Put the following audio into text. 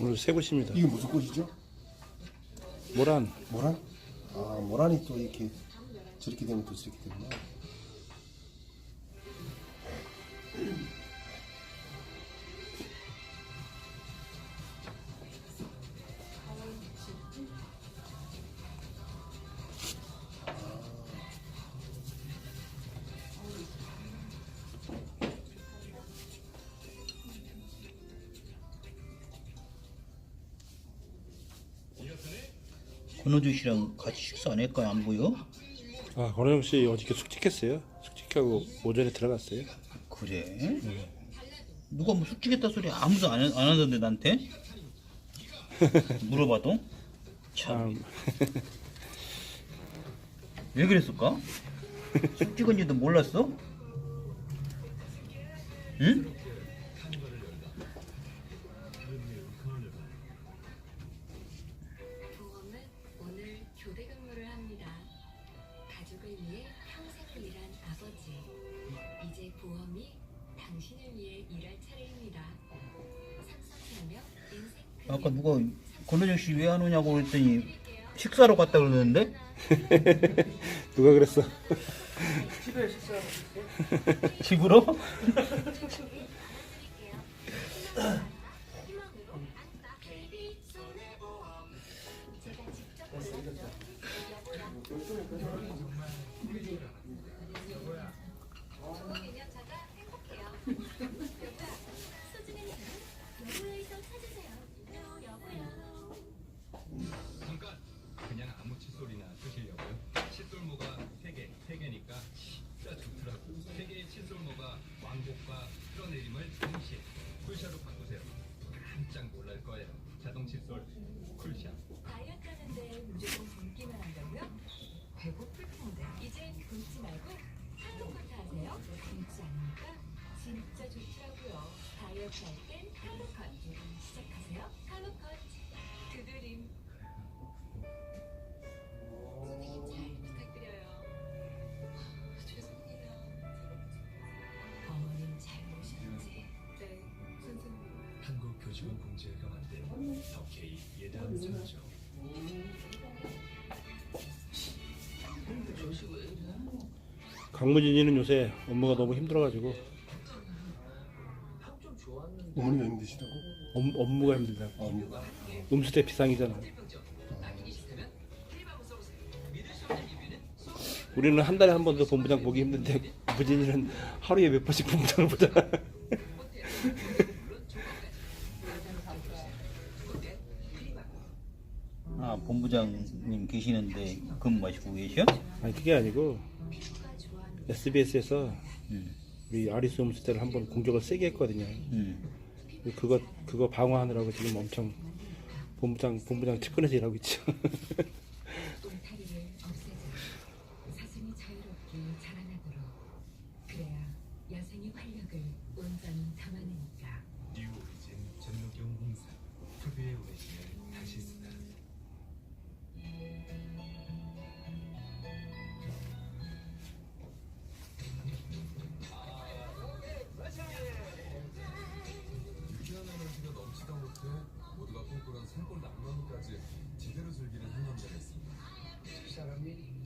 오늘 새 곳입니다. 이게 무슨 꽃이죠? 모란. 모란? 아 모란이 또 이렇게 저렇게 되면 또 저렇게 되구나. 권호주 씨랑 같이 식사 안 할까요? 안 보여? 아, 권호영 씨 어저께 숙직했어요. 숙직하고 오전에 들어갔어요. 그래? 누가 뭐 숙직했다 소리 아무도 안, 안 하던데 나한테? 물어봐도? 참, 참. 왜 그랬을까? 숙직은지도 몰랐어? 응? 위해 평생을 일한 아버지. 이제 보험이 당신을 위해 일할 차례입니다. 삼성생명 인생 아까 누가 권호정 씨 왜 안 오냐고 그랬더니 식사로 갔다 그러는데? 누가 그랬어? 집으로? 진짜 좋더라고요. 다이어트 할땐 칼로컨. 시작하세요. 칼로컨. 그드림. 선생님 잘 부탁드려요. 죄송합니다. 어머님 잘 모셨지? 네 선생님. 한국교직원 공제가 만든 더케이 예단 전죠. 강무진이는 요새 업무가 너무 힘들어가지고 어머니가 힘드시다고? 업, 업무가 힘들다. 아, 음수대 비상이잖아. 우리는 한 달에 한 번도 본부장 보기 힘든데 무진이는 하루에 몇 번씩 본부장을 보잖아. 아 본부장님 계시는데 근무하시고 계셔? 아니 그게 아니고 SBS에서 음. 우리 아리스 홈스테이를 한번 공격을 세게 했거든요. 음. 그거 그거 방어하느라고 지금 엄청 본부장 본부장 측근에서 일하고 있죠. 똥타리를 없애자 사슴이 자유롭게 자라나도록 그래야 야생의 활력을 온전히 담아내니까 뉴 오리진 전로경 홍사 특유의 오리진 그런 산골 남면까지 제대로 즐기는 한 남자였습니다. 그 사람이